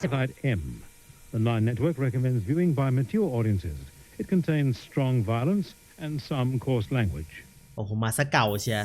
Side M. The Nine Network recommends viewing by mature audiences. It contains strong violence and some coarse language. โอ้โหมาซะเก่าเชีย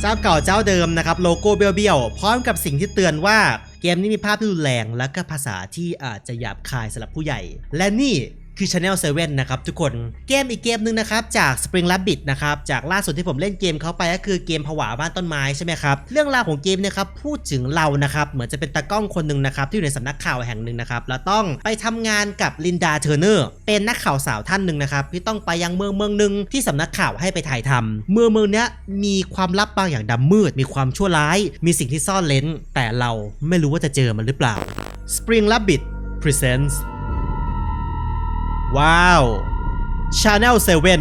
เจ้าเก่าเจ้าเดิมนะครับ โลโก้เบี้ยวๆ พร้อมกับสิ่งที่เตือนว่าเกมนี้มีภาพที่รุนแรงและก็ภาษาที่อาจจะหยาบคายสำหรับผู้ใหญ่ และนี่ คือ Channel 7 นะครับทุกคนเกมอีกเกมหนึ่งนะครับจาก Spring Rabbit นะครับจากล่าสุดที่ผมเล่นเกมเขาไปก็คือเกมผวาบ้านต้นไม้ใช่ไหมครับเรื่องราวของเกมเนี่ยครับพูดถึงเรานะครับเหมือนจะเป็นตากล้องคนหนึ่งนะครับที่อยู่ในสำนักข่าวแห่งหนึ่งนะครับแล้วต้องไปทำงานกับลินดาเทอร์เนอร์เป็นนักข่าวสาวท่านหนึ่งนะครับที่ต้องไปยังเมืองเมืองหนึ่งที่สำนักข่าวให้ไปถ่ายทำเมืองเมืองนี้มีความลับบางอย่างดำมืด มีความชั่วร้าย มีสิ่งที่ซ่อนเลนแต่เราไม่รู้ว่าจะเจอมันหรือเปล่า Spring Rabbit Presents ว้าว Channel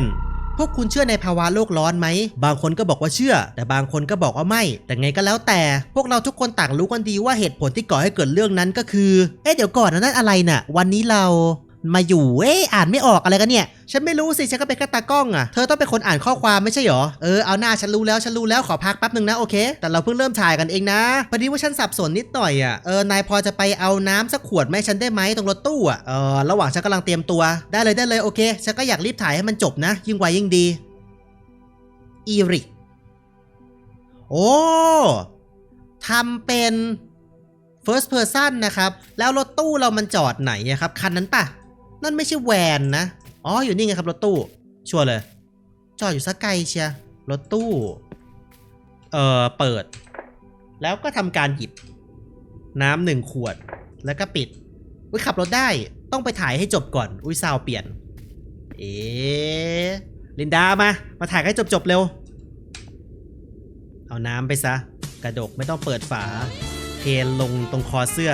7พวกคุณเชื่อในภาวะโลกร้อนไหม บางคนก็บอกว่าเชื่อ แต่บางคนก็บอกว่าไม่ แต่ไงก็แล้วแต่ พวกเราทุกคนต่างรู้กันดีว่าเหตุผลที่ก่อให้เกิดเรื่องนั้นก็คือ เอ๊ะเดี๋ยวก่อนนะนั่นอะไรน่ะ วันนี้เรา มาอยู่เอ๊อ่านไม่ออกอะไรกันเนี่ย ฉันไม่รู้สิฉันก็เป็นแค่ตากล้องอะ เธอต้องเป็นคนอ่านข้อความไม่ใช่หรอ เออเอาหน้าฉันรู้แล้วฉันรู้แล้วขอพักแป๊บหนึ่งนะโอเค แต่เราเพิ่งเริ่มถ่ายกันเองนะพอดีว่าฉันสับสนนิดหน่อยอะ เออนายพอจะไปเอาน้ำสักขวดไหมฉันได้ไหมตรงรถตู้อะ เออระหว่างฉันกำลังเตรียมตัวได้เลยได้เลยโอเค ฉันก็อยากรีบถ่ายให้มันจบนะ ยิ่งไวยิ่งดีอีริกโอ้ทำเป็น first person นะครับ แล้วรถตู้เรามันจอดไหนอะครับ คันนั้นปะ นั่นไม่ใช่แวนนะ อ๋อ อยู่นี่ไงครับรถตู้ ชัวร์เลย จอดอยู่สักไกลเชียรถตู้ เอ่อ เปิด แล้วก็ทำการหยิบ น้ำหนึ่งขวด แล้วก็ปิด อุ้ยขับรถได้ ต้องไปถ่ายให้จบก่อน อุ้ยซาวเปลี่ยน เอ๊ะลินดามา มาถ่ายให้จบๆเร็ว เอาน้ำไปซะ กระดกไม่ต้องเปิดฝา เทลงตรงคอเสื้อ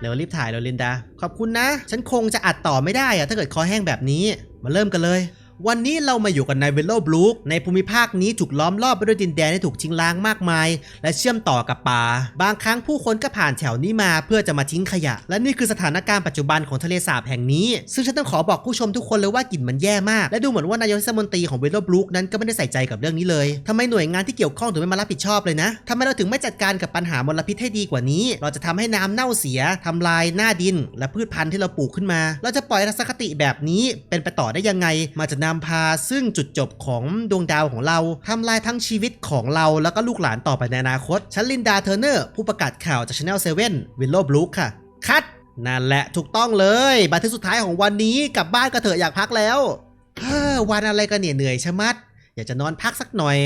เร็วรีบถ่ายเร็วลินดา ขอบคุณนะ ฉันคงจะอัดต่อไม่ได้อะถ้าเกิดคอแห้งแบบนี้ มาเริ่มกันเลย วันนี้เรามาอยู่กันในเวลโลบลูกในภูมิภาคนี้ถูกล้อมรอบไปด้วยดินแดนที่ถูกทิ้งล้างมากมาย และเชื่อมต่อกับป่า บางครั้งผู้คนก็ผ่านแถวนี้มาเพื่อจะมาทิ้งขยะ และนี่คือสถานการณ์ปัจจุบันของทะเลสาบแห่งนี้ ซึ่งฉันต้องขอบอกผู้ชมทุกคนเลยว่ากลิ่นมันแย่มาก และดูเหมือนว่านายกเทศมนตรีของเวลโลบลูกนั้นก็ไม่ได้ใส่ใจกับเรื่องนี้เลยทำไมหน่วยงานที่เกี่ยวข้องถึงไม่มารับผิดชอบเลยนะทำไมเราถึงไม่จัดการกับปัญหามลพิษให้ดีกว่านี้ เราจะทำให้น้ำเน่าเสียทำลายหน้าดิน และพืชพันธุ์ที่เราปลูกขึ้นมา เราจะปล่อยทัศนคติแบบนี้เป็นไปต่อได้ยังไงมาจะนำพาซึ่งจุดจบของดวงดาวของเราทำลายทั้งชีวิตของเราแล้วก็ลูกหลานต่อไปในอนาคตฉันลินดาเทอร์เนอร์ผู้ประกาศข่าวจากช anel 7 Willow Blue ค่ะคัดนั่นแหละถูกต้องเลยบันทึกสุดท้ายของวันนี้กลับบ้านก็เถอะอยากพักแล้วเฮ้อวันอะไรกันเนี่ยเหนื่อยชะมัด อยากจะนอนพักสักหน่อย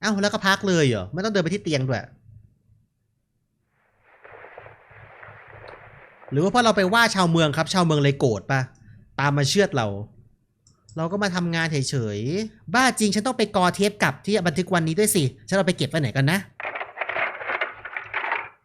เอ้าแล้วก็พักเลยเหรอไม่ต้องเดินไปที่เตียงด้วยหรือว่าเพราะเราไปว่าชาวเมืองครับ ชาวเมืองเลยโกรธปะตามมาเชือดเรา เราก็มาทำงานเฉยๆ บ้าจริงฉันต้องไปกอเทปกลับที่บันทึกวันนี้ด้วยสิ ฉันเอาไปเก็บไว้ไหนกันนะ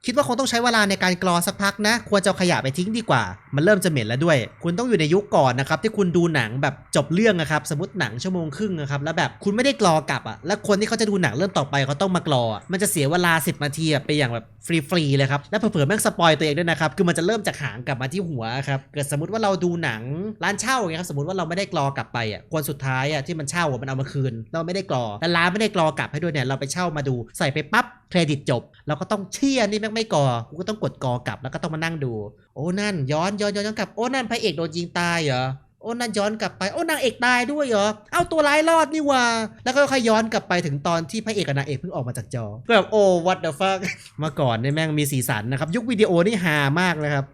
คิดว่าคงต้องใช้เวลาในการกรอสักพักนะ ควรจะเอาขยะไปทิ้งดีกว่า มันเริ่มจะเหม็นแล้วด้วย คุณต้องอยู่ในยุคก่อนนะครับ ที่คุณดูหนังแบบจบเรื่องนะครับ สมมติหนังชั่วโมงครึ่งนะครับแล้วแบบคุณไม่ได้กรอกลับอะแล้วคนที่เขาจะดูหนังเรื่องต่อไปเขาต้องมากรอ มันจะเสียเวลา 10นาทีไปอย่างแบบฟรีๆเลยครับและเผื่อๆแม่งสปอยตัวเองด้วยนะครับคือมันจะเริ่มจากหางกลับมาที่หัวครับเกิดสมมติว่าเราดูหนังร้านเช่าอย่างเงี้ยครับสมมติว่าเราไม่ได้กรอกลับไปอะคนสุดท้ายอะที่มันเช่ามันเอามาคืน เราไม่ได้กรอแต่ร้านไม่ได้กรอกลับให้ด้วยเนี่ยเราไปเช่ามาดูใส่ไปปั๊บเครดิตจบเราก็ต้องเชี่ยนี่แม่ไม่ก่อกูก็ต้องกดกอกลับแล้วก็ต้องมานั่งดู โอ้นั่นย้อนย้อนย้อนย้อนกลับโอ้นั่นพระเอกโดนยิงตายเหรอโอ้นั่นย้อนกลับไปโอ้นางเอกตายด้วยเหรอเอาตัวร้ายรอดนี่ว่า แล้วก็ค่อยย้อนกลับไปถึงตอนที่พระเอกกับนางเอกเพิ่งออกมาจากจอก็แบบโอ้ what the fuck เมื่อก่อนเนี่ยแม่งมีสีสันนะครับ ยุควิดีโอนี่ฮามากนะครับ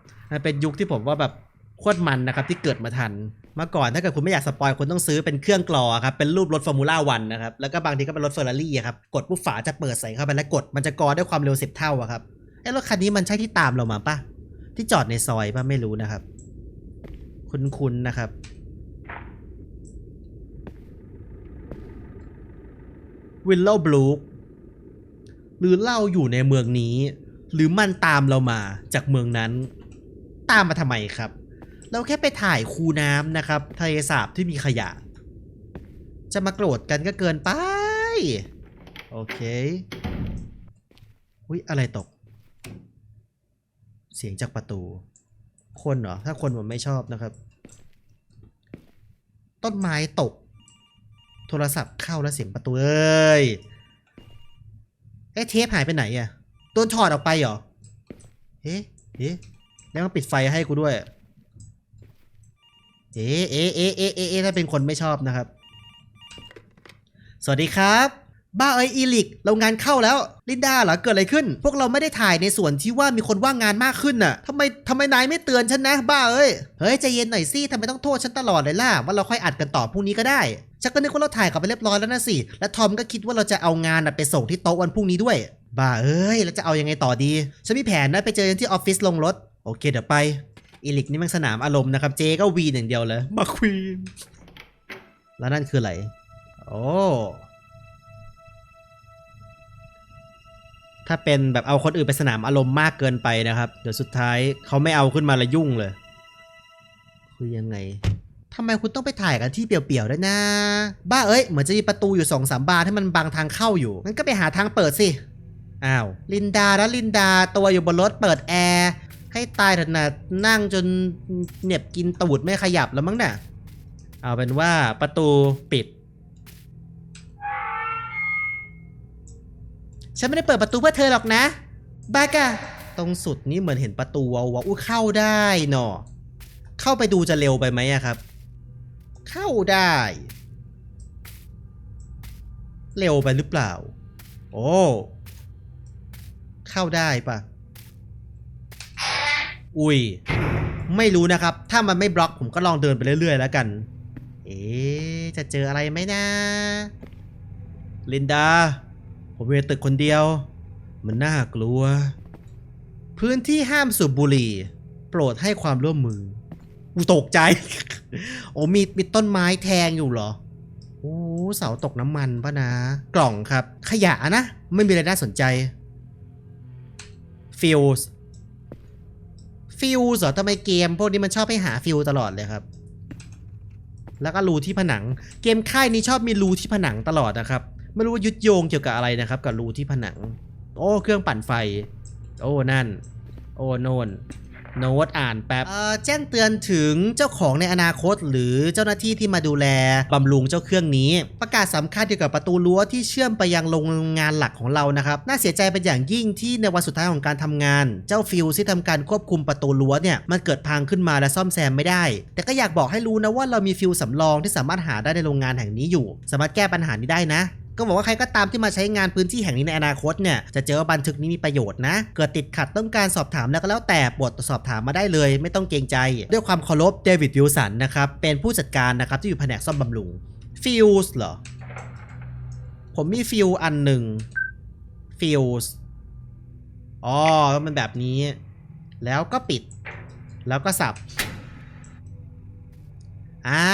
เป็นยุคที่ผมว่าแบบโคตรมันนะครับที่เกิดมาทันเมื่อก่อนถ้าเกิดคุณไม่อยากสปอยคุณต้องซื้อเป็นเครื่องกรอครับเป็นรูปรถฟอร์มูล่าวันนะครับแล้วก็บางทีก็เป็นรถเฟอร์รารี่ครับกดปุ๊บฝาจะเปิดใส่เข้าไปแล้วกดมันจะกรอด้วยความเร็วสิบเท่าครับ ไอ้รถคันนี้มันใช่ที่ตามเรามาปะที่จอดในซอยปะไม่รู้นะครับ คุ้นๆนะครับวิลโลบลูหรือเราอยู่ในเมืองนี้ หรือมันตามเรามาจากเมืองนั้น ตามมาทำไมครับ เราแค่ไปถ่ายคูน้ำนะครับทะเลสาบที่มีขยะ จะมาโกรธกันก็เกินไป โอเคอุ้ยอะไรตก เสียงจากประตู คนเหรอ ถ้าคนผมไม่ชอบนะครับ ต้นไม้ตก โทรศัพท์เข้าแล้วเสียงประตูเอ้ยเอ๊ะเทปหายไปไหนอะโดนถอดออกไปเหรอเอ๊ะเอ๊ะแล้วมันปิดไฟให้กูด้วยเอ๊ะเอ๊ะเอ๊ะเอ๊ะเอ๊ะเอ๊ะถ้าเป็นคนไม่ชอบนะครับ สวัสดีครับ บ้าเอ้ยอีลิก เรางานเข้าแล้วลินดาเหรอเกิดอะไรขึ้น พวกเราไม่ได้ถ่ายในส่วนที่ว่ามีคนว่างงานมากขึ้นน่ะทำไมทำไมนายไม่เตือนฉันนะ บ้าเอ้ยเฮ้ยใจเย็นหน่อยสิทำไมต้องโทษฉันตลอดเลยล่ะว่าเราค่อยอัดกันต่อพรุ่งนี้ก็ได้ฉันก็นึกว่าเราถ่ายกลับไปเรียบร้อยแล้วนะสิและทอมก็คิดว่าเราจะเอางานน่ะไปส่งที่โต๊ะวันพรุ่งนี้ด้วย บ้าเอ้ยแล้วจะเอายังไงต่อดีฉันมีแผนนะไปเจอกันที่ออฟฟิศลงรถโอเคเดี๋ยวไปอีลิกนี่มันสนามอารมณ์นะครับเจก็วีนอย่างเดียวเลยมาควีนแล้วนั่นคืออะไรโอ้ ถ้าเป็นแบบเอาคนอื่นไปสนามอารมณ์มากเกินไปนะครับ เดี๋ยวสุดท้ายเขาไม่เอาขึ้นมาละยุ่งเลย คือยังไงทำไมคุณต้องไปถ่ายกันที่เปลี่ยวๆด้วยนะ บ้าเอ้ย เหมือนจะมีประตูอยู่สองสามบานให้มันบังทางเข้าอยู่งั้นก็ไปหาทางเปิดสิ อ้าว ลินดาแล้วลินดาตัวอยู่บนรถเปิดแอร์ให้ตายเถอะนะนั่งจนเหน็บกินตูดไม่ขยับแล้วมั้งเนี่ยเอาเป็นว่าประตูปิด ฉันไม่ได้เปิดประตูเพื่อเธอหรอกนะบ้ากะตรงสุดนี้เหมือนเห็นประตูวาวาอุ้ยเข้าได้หนอเข้าไปดูจะเร็วไปไหมอะครับ เข้าได้ เร็วไปหรือเปล่า โอ้ เข้าได้ปะอุ้ย ไม่รู้นะครับ ถ้ามันไม่บล็อกผมก็ลองเดินไปเรื่อย ๆ แล้วกัน เอ๊จะเจออะไรไหมนะ ลินดา ผมอยู่ในตึกคนเดียว มันน่ากลัว พื้นที่ห้ามสูบบุหรี่ โปรดให้ความร่วมมือกูตกใจ โอ้มีมีต้นไม้แทงอยู่เหรอโอ้เสาตกน้ำมันปะนะ กล่องครับ ขยะนะ ไม่มีอะไรน่าสนใจฟิวส์ฟิวส์เหรอทำไมเกม พวกนี้มันชอบให้หาฟิวตลอดเลยครับ แล้วก็รูที่ผนัง เกมค่ายนี้ชอบมีรูที่ผนังตลอดนะครับ ไม่รู้ว่ายึดโยงเกี่ยวกับอะไรนะครับ กับรูที่ผนัง โอ้เครื่องปั่นไฟ โอ้นั่น โอ้โนนโน้ตอ่านแป๊บเอ่อแจ้งเตือนถึงเจ้าของในอนาคต หรือเจ้าหน้าที่ที่มาดูแลบำรุงเจ้าเครื่องนี้ ประกาศสำคัญเกี่ยวกับประตูรั้วที่เชื่อมไปยังโรงงานหลักของเรานะครับน่าเสียใจเป็นอย่างยิ่งที่ในวันสุดท้ายของการทำงาน เจ้าฟิวที่ทำการควบคุมประตูรั้วเนี่ยมันเกิดพังขึ้นมาและซ่อมแซมไม่ได้ แต่ก็อยากบอกให้รู้นะว่าเรามีฟิวสำรองที่สามารถหาได้ในโรงงานแห่งนี้อยู่ สามารถแก้ปัญหานี้ได้นะ ก็บอกว่าใครก็ตามที่มาใช้งานพื้นที่แห่งนี้ในอนาคตเนี่ยจะเจอว่าบันทึกนี้มีประโยชน์นะ เกิดติดขัดต้องการสอบถามแล้วก็แล้วแต่โปรดสอบถามมาได้เลย ไม่ต้องเกรงใจ ด้วยความเคารพเดวิดวิลสันนะครับเป็นผู้จัดการนะครับที่อยู่แผนกซ่อมบำรุงฟิวส์เหรอผมมีฟิวอันหนึ่งฟิวส์อ๋อมันแบบนี้ แล้วก็ปิด แล้วก็สับอ่า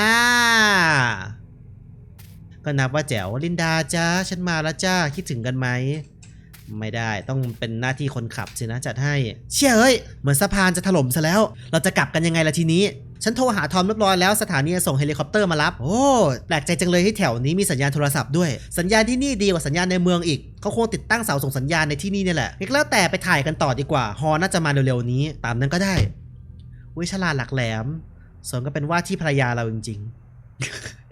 ก็นับว่าแจ๋วลินดาจ้าฉันมาแล้วจ้าคิดถึงกันไหมไม่ได้ต้องเป็นหน้าที่คนขับสินะจัดให้ เชี่ยเอ้ย เหมือนสะพานจะถล่มซะแล้ว เราจะกลับกันยังไงล่ะทีนี้ ฉันโทรหาทอมเรียบร้อยแล้วสถานีส่งเฮลิคอปเตอร์มารับ โอ้ แปลกใจจังเลยที่แถวนี้มีสัญญาณโทรศัพท์ด้วย สัญญาณที่นี่ดีกว่าสัญญาณในเมืองอีก เขาคงติดตั้งเสาส่งสัญญาณในที่นี่เนี่ยแหละงั้นแล้วแต่ไปถ่ายกันต่อดีกว่า ฮอน่าจะมาเร็วๆนี้ ตามนั้นก็ได้วิฉลาหลักแหลมสมก็เป็นว่าที่ภรรยาเราจริง ๆ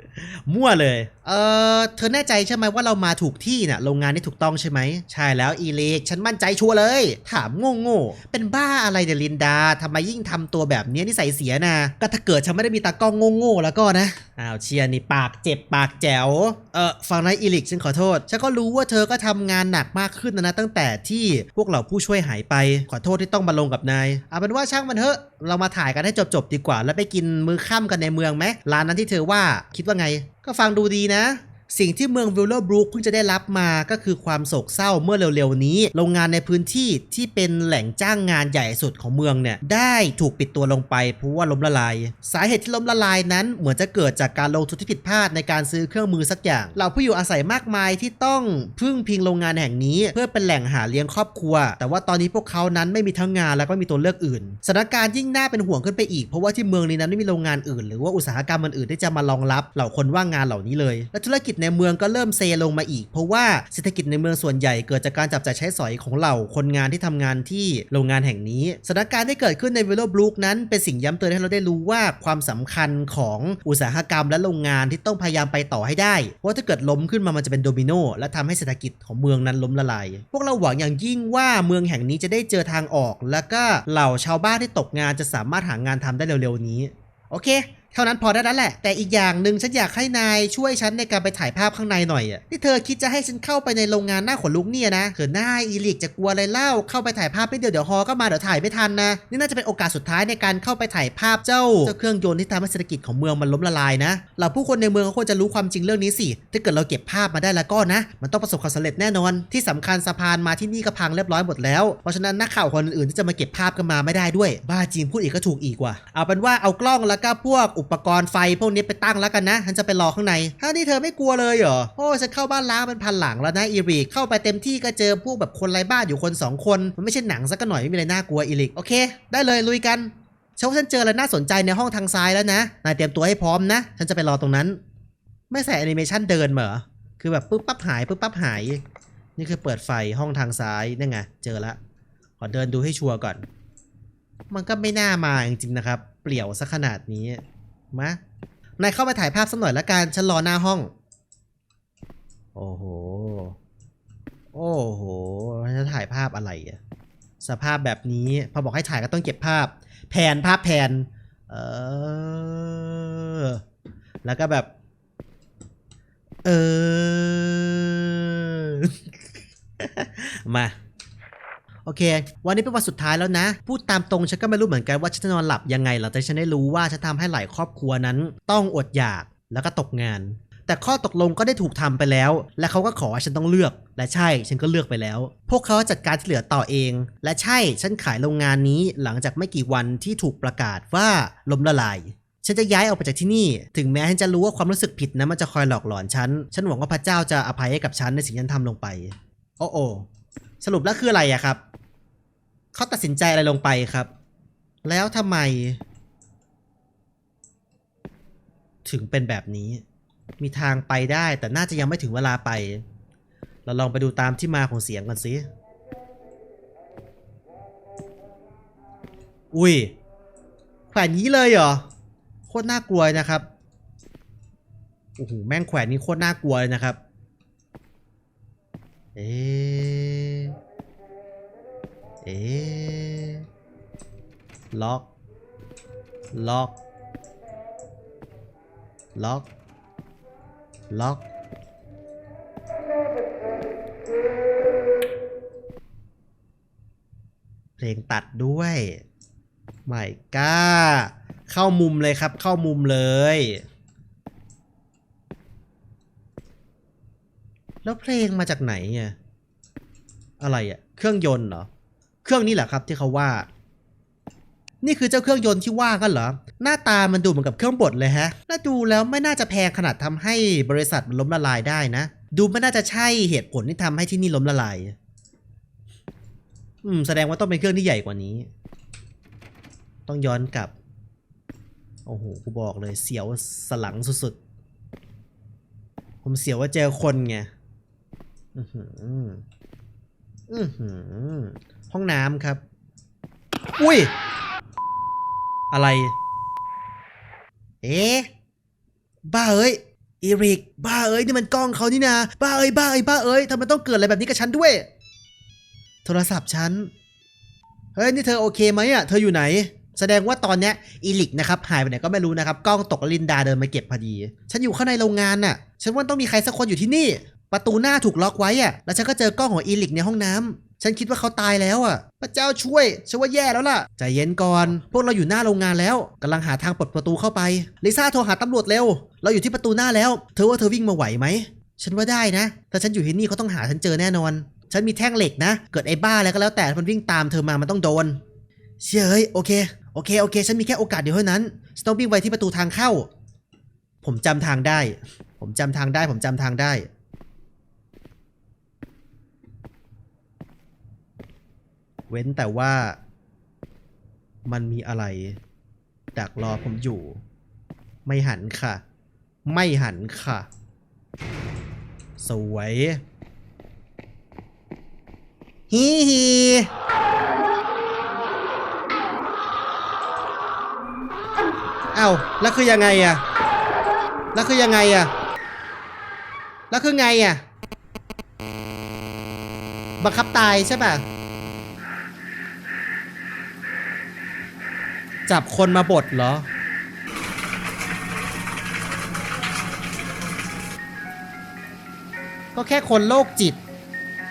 มั่วเลย เออเธอแน่ใจใช่ไหมว่าเรามาถูกที่น่ะโรงงานนี่ถูกต้องใช่ไหม ใช่แล้วอีเล็กฉันมั่นใจชัวร์เลย ถามโง่โง่ๆเป็นบ้าอะไรเดยลินดาทำไมยิ่งทำตัวแบบนี้นิสัยเสียนะก็ถ้าเกิดฉันไม่ได้มีตากล้องโง่โง่ๆแล้วก็นะอ้าวเชียร์นี่ปากเจ็บปากแจ๋วเออฟังนะอีลิกฉันขอโทษฉันก็รู้ว่าเธอก็ทำงานหนักมากขึ้นนะนะตั้งแต่ที่พวกเราผู้ช่วยหายไป ขอโทษที่ต้องมาลงกับนายเอาเป็นว่าช่างมันเถอะเรามาถ่ายกันให้จบๆดีกว่า แล้วไปกินมื้อค่ำกันในเมืองไหมร้านนั้นที่เธอว่าคิดว่าไง ก็ฟังดูดีนะ สิ่งที่เมืองวิลเลอร์บรูคเพิ่งจะได้รับมาก็คือความโศกเศร้าเมื่อเร็วๆนี้ โรงงานในพื้นที่ที่เป็นแหล่งจ้างงานใหญ่สุดของเมืองเนี่ยได้ถูกปิดตัวลงไปเพราะว่าล้มละลาย สาเหตุที่ล้มละลายนั้นเหมือนจะเกิดจากการลงทุนที่ผิดพลาดในการซื้อเครื่องมือสักอย่างเหล่าผู้อยู่อาศัยมากมายที่ต้องพึ่งพิงโรงงานแห่งนี้ เพื่อเป็นแหล่งหาเลี้ยงครอบครัว แต่ว่าตอนนี้พวกเขานั้นไม่มีทั้งงานแล้วก็ม่มีตัวเลือกอื่นสถานการณ์ยิ่งน่าเป็นห่วงขึ้นไปอีกเพราะว่าที่เมืองนี้นั้นไม่มีโรงงานอื่น หรือว่าอุตสาหกรรมอื่นๆที่จะมารองรับเหล่าคนว่างงานเหล่านี้เลยและธุรกิจในเมืองก็เริ่มเซลงมาอีก เพราะว่าเศรษฐกิจในเมืองส่วนใหญ่เกิดจากการจับจ่ายใช้สอยของเหล่าคนงานที่ทำงานที่โรงงานแห่งนี้สถานการณ์ที่เกิดขึ้นในวิลโลบลูกนั้นเป็นสิ่งย้ำเตือนให้เราได้รู้ว่าความสำคัญของอุตสาหกรรมและโรงงานที่ต้องพยายามไปต่อให้ได้ เพราะว่าถ้าเกิดล้มขึ้นมามันจะเป็นโดมิโนและทำให้เศรษฐกิจของเมืองนั้นล้มละลาย พวกเราหวังอย่างยิ่งว่าเมืองแห่งนี้จะได้เจอทางออก แล้วก็เหล่าชาวบ้านที่ตกงานจะสามารถหางานทำได้เร็วๆนี้ โอเค เท่านั้นพอได้แล้วแหละ แต่อีกอย่างหนึ่งฉันอยากให้นายช่วยฉันในการไปถ่ายภาพข้างในหน่อยอะที่เธอคิดจะให้ฉันเข้าไปในโรงงานหน้าขนลุกเนี่ยนะเขินหน้าอีลิกจะกลัวอะไรเล่าเข้าไปถ่ายภาพไม่เดี๋ยวเดี๋ยวฮอก็มาเดี๋ยวถ่ายไม่ทันนะนี่น่าจะเป็นโอกาสสุดท้ายในการเข้าไปถ่ายภาพเจ้าเจ้าเครื่องยนต์ที่ทำให้เศรษฐกิจของเมืองมันล้มละลายนะเราผู้คนในเมืองเขาควรจะรู้ความจริงเรื่องนี้สิถ้าเกิดเราเก็บภาพมาได้แล้วก็นะ มันต้องประสบความสำเร็จแน่นอน ที่สำคัญสะพานมาที่นี่ก็พังเรียบร้อยหมดแล้วเพราะฉะนั้นนักข่าวคนอื่นที่จะมาเก็บภาพกันมาไม่ได้ด้วยบ้าจริงพูดอีกก็ถูกอีกว่ะเอาเป็นว่าเอากล้องแล้วก็พวกอุปกรณ์ไฟพวกนี้ไปตั้งแล้วกันนะฉันจะไปรอข้างในถ้านี่เธอไม่กลัวเลยเหรอโอ้ฉันเข้าบ้านล้างเป็นพันหลังแล้วนะอีริกเข้าไปเต็มที่ก็เจอพวกแบบคนไร้บ้านอยู่คนสองคนมันไม่ใช่หนังสักหน่อยไม่มีอะไรน่ากลัวอีริกโอเคได้เลยลุยกันฉันว่าฉันเจออะไรน่าสนใจในห้องทางซ้ายแล้วนะนายเตรียมตัวให้พร้อมนะ ฉันจะไปรอตรงนั้น ไม่ใส่แอนิเมชันเดินเหรอคือแบบปึ๊บปั๊บหายปึ๊บปั๊บหาย นี่คือเปิดไฟห้องทางซ้ายนี่ไงเจอละขอเดินดูให้ชัวร์ก่อน มันก็ไม่น่ามาจริงๆนะครับ เปลี่ยวซะขนาดนี้ มานายเข้าไปถ่ายภาพสักหน่อยละกัน ฉันรอหน้าห้อง โอ้โห โอ้โหจะถ่ายภาพอะไรอะสภาพแบบนี้ พอบอกให้ถ่ายก็ต้องเก็บภาพ แผนภาพแผนเออ แล้วก็แบบ เออ มา โอเค วันนี้เป็นวันสุดท้ายแล้วนะ พูดตามตรงฉันก็ไม่รู้เหมือนกันว่าฉันจะนอนหลับยังไงหลังจากฉันได้รู้ว่าฉันทำให้หลายครอบครัวนั้น ต้องอดอยากแล้วก็ตกงาน แต่ข้อตกลงก็ได้ถูกทำไปแล้ว และเขาก็ขอให้ฉันต้องเลือก และใช่ฉันก็เลือกไปแล้ว พวกเขาจัดการที่เหลือต่อเอง และใช่ฉันขายโรงงานนี้หลังจากไม่กี่วันที่ถูกประกาศว่าล้มละลายฉันจะย้ายออกไปจากที่นี่ ถึงแม้ฉันจะรู้ว่าความรู้สึกผิดนั้นมันจะคอยหลอกหลอนฉัน ฉันหวังว่าพระเจ้าจะอภัยให้กับฉันในสิ่งที่ฉันทำลงไป โอ้โอ สรุปแล้วคืออะไรอะครับ เขาตัดสินใจอะไรลงไปครับ แล้วทำไม ถึงเป็นแบบนี้ มีทางไปได้แต่น่าจะยังไม่ถึงเวลาไป เราลองไปดูตามที่มาของเสียงกันสิ อุ้ยแขวนนี้เลยเหรอ โคตรน่ากลัวนะครับ โอ้โห แม่งแขวนนี้โคตรน่ากลัวเลยนะครับ เอ๊ะ เอ๊ะล็อกล็อกล็อกล็อกเพลงตัดด้วยไม่กล้า เข้ามุมเลยครับ เข้ามุมเลย แล้วเพลงมาจากไหนอะอะไรอะเครื่องยนต์เหรอ รื่องนี้แหละครับที่เขาว่า นี่คือเจ้าเครื่องยนต์ที่ว่ากันเหรอ หน้าตามันดูเหมือนกับเครื่องบดเลยฮะแล้วดูแล้วไม่น่าจะแพงขนาดทำให้บริษัทมันล้มละลายได้นะ ดูไม่น่าจะใช่เหตุผลที่ทำให้ที่นี่ล้มละลาย อืม แสดงว่าต้องเป็นเครื่องที่ใหญ่กว่านี้ ต้องย้อนกลับ โอ้โห กูบอกเลยเสียวสลังสุดๆ ผมเสียวว่าเจอคนไง อือหืออือหือ ห้องน้ำครับ อุ้ย อะไร เอ๊ะบ้าเอ้ยอีริก บ้าเอ้ยนี่มันกล้องเขานี่นะ บ้าเอ้ยบ้าเอ้ยบ้าเอ้ยทำไมต้องเกิดอะไรแบบนี้กับฉันด้วย โทรศัพท์ฉัน เฮ้ยนี่เธอโอเคไหมอะ เธออยู่ไหน แสดงว่าตอนเนี้ยอีลิกนะครับหายไปไหนก็ไม่รู้นะครับ กล้องตกแล้วลินดาเดินมาเก็บพอดี ฉันอยู่ข้างในโรงงานน่ะ ฉันว่าต้องมีใครสักคนอยู่ที่นี่ ประตูหน้าถูกล็อกไว้อะ แล้วฉันก็เจอกล้องของอีลิกในห้องน้ำ ฉันคิดว่าเขาตายแล้วอะ พระเจ้าช่วยฉันว่าแย่แล้วล่ะ ใจเย็นก่อน พวกเราอยู่หน้าโรงงานแล้วกำลังหาทางปลดประตูเข้าไป ลิซ่าโทรหาตำรวจเร็ว เราอยู่ที่ประตูหน้าแล้ว เธอว่าเธอวิ่งมาไหวไหม ฉันว่าได้นะถ้าฉันอยู่ที่นี่เขาต้องหาฉันเจอแน่นอน ฉันมีแท่งเหล็กนะ เกิดไอ้บ้าอะไรก็แล้วแต่ มันวิ่งตามเธอมา มันต้องโดน เชื่อเฮ้ย โอเค โอเค โอเค ฉันมีแค่โอกาสเดียวเท่านั้นฉันต้องวิ่งไปที่ประตูทางเข้า ผมจำทางได้ ผมจำทางได้ ผมจำทางได้ เว้นแต่ว่ามันมีอะไร ดักรอผมอยู่ ไม่หันค่ะ ไม่หันค่ะ สวยฮีฮีเอ้าแล้วคือยังไงอะแล้วคือยังไงอะแล้วคือไงอะบังคับตายใช่ป่ะ จับคนมาบดเหรอ ก็แค่คนโรคจิต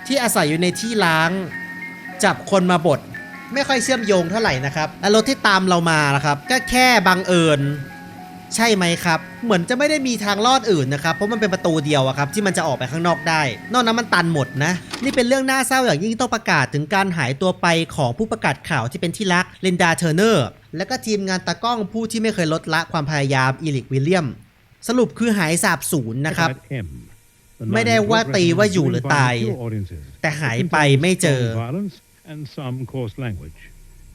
ที่อาศัยอยู่ในที่ล้าง จับคนมาบดไม่ค่อยเชื่อมโยงเท่าไหร่นะครับ แล้วรถที่ตามเรามานะครับ ก็แค่บังเอิญ ใช่ไหมครับ เหมือนจะไม่ได้มีทางลอดอื่นนะครับ เพราะมันเป็นประตูเดียวอะครับ ที่มันจะออกไปข้างนอกได้ นอกนั้นมันตันหมดนะ นี่เป็นเรื่องน่าเศร้าอย่างยิ่งต้องประกาศถึงการหายตัวไปของผู้ประกาศข่าวที่เป็นที่รักลินดาเทอร์เนอร์และก็ทีมงานตากล้องผู้ที่ไม่เคยลดละความพยายามอีลิกวิลเลียม สรุปคือหายสาบสูญนะครับ At M. The ไม่ Nine ได้ Network ว่าตีว่า recommends อยู่หรือ viewing by ตาย mature audiences. แต่หาย It ไป contains ไม่เจอ strong violence and some coarse language.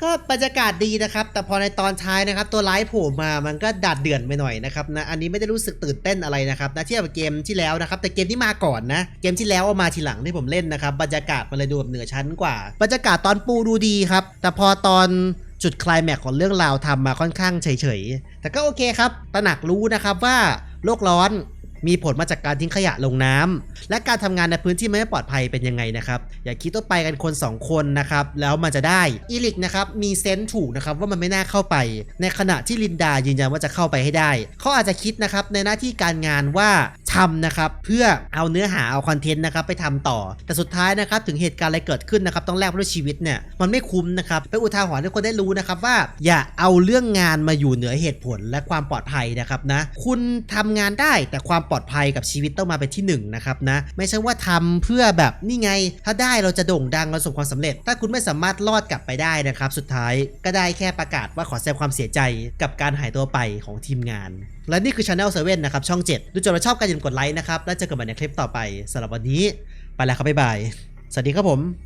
ก็บรรยากาศดีนะครับ แต่พอในตอนท้ายนะครับ ตัวร้ายโผล่มามันก็ดัดเดือนไปหน่อยนะครับนะอันนี้ไม่ได้รู้สึกตื่นเต้นอะไรนะครับนะเทียบกับเกมที่แล้วนะครับ แต่เกมที่มาก่อนนะ เกมที่แล้วเอามาทีหลังที่ผมเล่นนะครับ บรรยากาศมันเลยดูแบบเหนือชั้นกว่า บรรยากาศตอนปูดูดีครับ แต่พอตอนจุดคลายแม็กของเรื่องราวทำมาค่อนข้างเฉยๆแต่ก็โอเคครับตระหนักรู้นะครับว่าโลกร้อน มีผลมาจากการทิ้งขยะลงน้ำและการทำงานในพื้นที่ไม่ปลอดภัยเป็นยังไงนะครับ อย่าคิดว่าไปกันคน 2 คนนะครับแล้วมันจะได้อีลิกนะครับมีเซนส์ถูกนะครับว่ามันไม่น่าเข้าไป ในขณะที่ลินดายืนยันว่าจะเข้าไปให้ได้เขาอาจจะคิดนะครับในหน้าที่การงานว่าทำนะครับเพื่อเอาเนื้อหาเอาคอนเทนต์นะครับไปทำต่อ แต่สุดท้ายนะครับถึงเหตุการณ์อะไรเกิดขึ้นนะครับต้องแลกด้วยชีวิตเนี่ยมันไม่คุ้มนะครับเป็นอุทาหรณ์ให้คนได้รู้นะครับว่า อย่าเอาเรื่องงานมาอยู่เหนือเหตุผลและความปลอดภัยนะครับนะคุณทำงานได้แต่ความปลอดอดภัยกับชีวิตต้องมาเป็นที่หนึ่งนะครับนะไม่ใช่ว่าทำเพื่อแบบนี่ไง ถ้าได้เราจะโด่งดังเราประสบความสำเร็จ ถ้าคุณไม่สามารถรอดกลับไปได้นะครับ สุดท้ายก็ได้แค่ประกาศว่าขอแสดงความเสียใจกับการหายตัวไปของทีมงาน และนี่คือ Channel 7นะครับ ช่อง 7 ดูจบแล้วชอบกันอย่าลืมกดไลค์นะครับ แล้วเจอกันใหม่ในคลิปต่อไปสำหรับวันนี้ ไปแล้วครับบ๊ายบาย สวัสดีครับผม